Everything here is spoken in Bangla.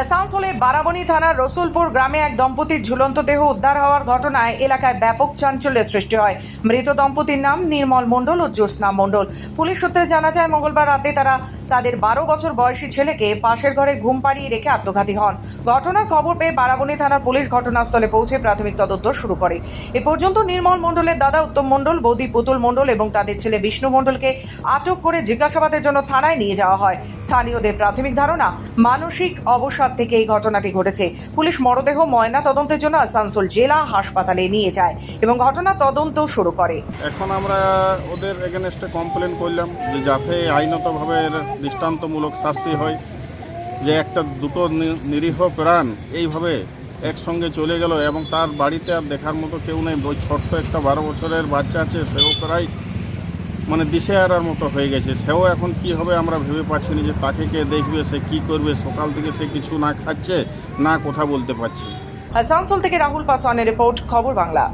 আসানসোলে বারাবণী থানার রসুলপুর গ্রামে এক দম্পতির ঝুলন্ত দেহ উদ্ধার হওয়ার ঘটনায় এলাকায় ব্যাপক চাঞ্চল্যের সৃষ্টি হয়। মৃত দম্পতির নাম নির্মল মণ্ডল ও জ্যোৎস্না মণ্ডল। পুলিশ সূত্রে জানা যায়, মঙ্গলবার রাতে তারা তাদের বারো বছর বয়সী ছেলেকে পাশের ঘরে ঘুম পাড়িয়ে রেখে আত্মঘাতী হন। ঘটনার খবর পেয়ে বারাবণী থানার পুলিশ ঘটনাস্থলে পৌঁছে প্রাথমিক তদন্ত শুরু করে। এ পর্যন্ত নির্মল মণ্ডলের দাদা উত্তম মণ্ডল, বৌদি পুতুল মণ্ডল এবং তাদের ছেলে বিষ্ণু মণ্ডলকে আটক করে জিজ্ঞাসাবাদের জন্য থানায় নিয়ে যাওয়া হয়। স্থানীয়দের প্রাথমিক ধারণা, মানসিক অবসাদ থেকে এই ঘটনাটি ঘটেছে। পুলিশ মরদেহ ময়না তদন্তের জন্য আসানসোল জেলা হাসপাতালে নিয়ে যায় এবং ঘটনা তদন্ত শুরু করে। এখন আমরা ওদের এগেনস্টে কমপ্লেন করলাম যে যাতে আইনতভাবে দৃষ্টান্তমূলক শাস্তি হয় যে একটা দুটো নিরীহ প্রাণ এইভাবে একসঙ্গে চলে গেল এবং তার বাড়িতে আর দেখার মতো কেউ নেই। ওই ছোট্ট একটা বারো বছরের বাচ্চা আছে, সেও প্রায় মানে দিশেহারার মতো হয়ে গেছে। সেও এখন কি হবে আমরা ভেবে পাচ্ছি না যে তাকে কে দেখবে, সে কি করবে, সকাল থেকে সে কিছু না খাচ্ছে, না কথা বলতে পারছে। আসানসোল থেকে রাহুল পাসওয়ানের রিপোর্ট, খবর বাংলা।